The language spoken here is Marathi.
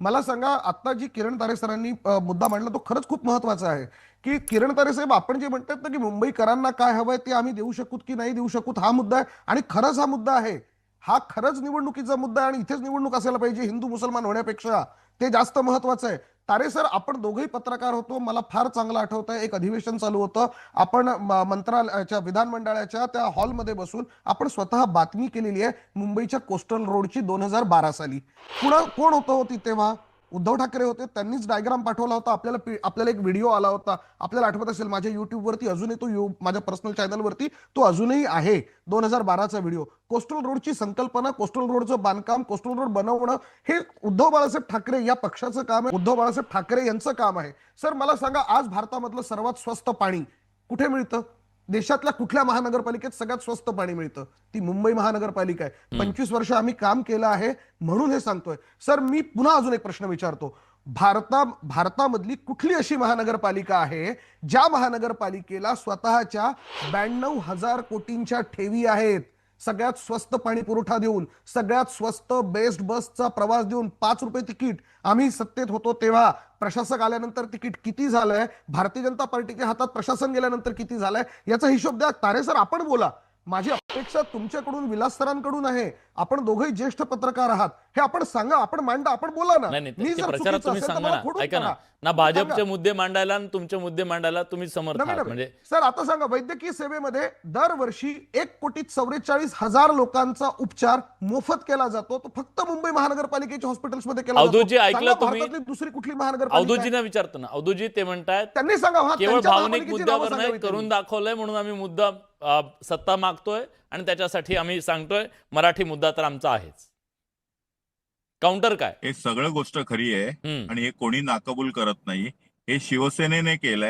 मला सांगा आता जी किरण तारे सरांनी मुद्दा मांडला तो खरंच खूप महत्त्वाचा आहे. की किरण तारे साहेब आपण जे म्हणतात ना की मुंबईकरांना काय हवंय ते आम्ही देऊ शकूत की नाही देऊ शकूत हा मुद्दा आहे. आणि खरंच हा मुद्दा आहे. हा खरंच निवडणुकीचा मुद्दा आहे आणि इथेच निवडणूक असायला पाहिजे हिंदू मुसलमान होण्यापेक्षा. ते जास्त महत्वाचं आहे. तारे सर आपण दोघेही पत्रकार होतो. मला फार चांगलं आठवत आहे एक अधिवेशन चालू होतं. आपण म- मंत्रालयाच्या विधानमंडळाच्या त्या हॉलमध्ये बसून आपण स्वतः बातमी केलेली आहे मुंबईच्या कोस्टल रोडची दोन हजार बारा साली. पुन्हा कोण होतं होती तेव्हा? उद्धव ठाकरे होते त्यांनीच डायग्राम पाठवला होता. आपल्याला आपल्याला एक व्हिडिओ आला होता. आपल्याला आठवत असेल माझ्या युट्यूबवरती अजूनही तो यू माझ्या पर्सनल चॅनलवरती तो अजूनही आहे. दोन हजार बाराचा व्हिडिओ कोस्टल रोडची संकल्पना कोस्टल रोडचं बांधकाम कोस्टल रोड बनवणं हे उद्धव बाळासाहेब ठाकरे या पक्षाचं काम आहे. उद्धव बाळासाहेब ठाकरे यांचं काम आहे. सर मला सांगा आज भारतामधलं सर्वात स्वस्त पाणी कुठे मिळतं? देशातल्या कुठल्या महानगरपालिकेत सगळ्यात स्वस्त पाणी मिळतं? ती मुंबई महानगरपालिका आहे. पंचवीस वर्ष आम्ही काम केलं आहे म्हणून हे सांगतोय. सर मी पुन्हा अजून एक प्रश्न विचारतो. भारता भारतामधली कुठली अशी महानगरपालिका आहे ज्या महानगरपालिकेला स्वतःच्या ब्याण्णव हजार कोटींच्या ठेवी आहेत? सगळ्यात स्वस्त पाणी पुरवठा देऊन सगळ्यात स्वस्त बेस्ट बसचा प्रवास देऊन पाच रुपये तिकीट आम्ही सत्तेत होतो तेव्हा प्रशासक आल्यानंतर तिकीट किती झालंय भारतीय जनता पार्टीच्या हातात प्रशासन गेल्यानंतर किती झालंय याचा हिशोब द्या. तारे सर आपण बोला. माझी अपेक्षा तुमच्याकडून विलास सरांकडून आहे आपण दोघंही ज्येष्ठ पत्रकार आहात हे आपण सांगा आपण मांडा आपण बोला ना नाही नाही मी ते- ते जर प्रचारात चुकीचं तुम्ही असेल तर सांगा मला ना खोडून ऐका ना. ना भाजपचे. मुद्दे मांडायला आणि तुमचे मुद्दे मांडायला तुम्ही समर्थ आहात. म्हणजे सर आता सांगा वैद्यकीय सेवेमध्ये दरवर्षी एक कोटी चौवेचाळीस हजार लोकांचा उपचार मोफत केला जातो तो फक्त मुंबई महानगरपालिकेच्या हॉस्पिटल्समध्ये केला जातो. अवधूतजी, ऐकलं सांगा तुम्ही? भारतातली दुसरी कुठली महानगरपालिका आहे? विचारतो ना अवधूतजी ते म्हणतायत त्यांनी सांगा हा, केवळ त्यांच्या भावनिक महापालिकेची मुद्द्यावर नाही करून. दाखवलंय म्हणून आम्ही मुद्दा सत्ता मागतोय आणि त्याच्यासाठी आम्ही सांगतोय मराठी मुद्दा तर आमचा आहेच. काउंटर काय? हे सगळं गोष्ट खरी आहे आणि हे कोणी नाकबूल करत नाही. हे शिवसेनेने केलंय.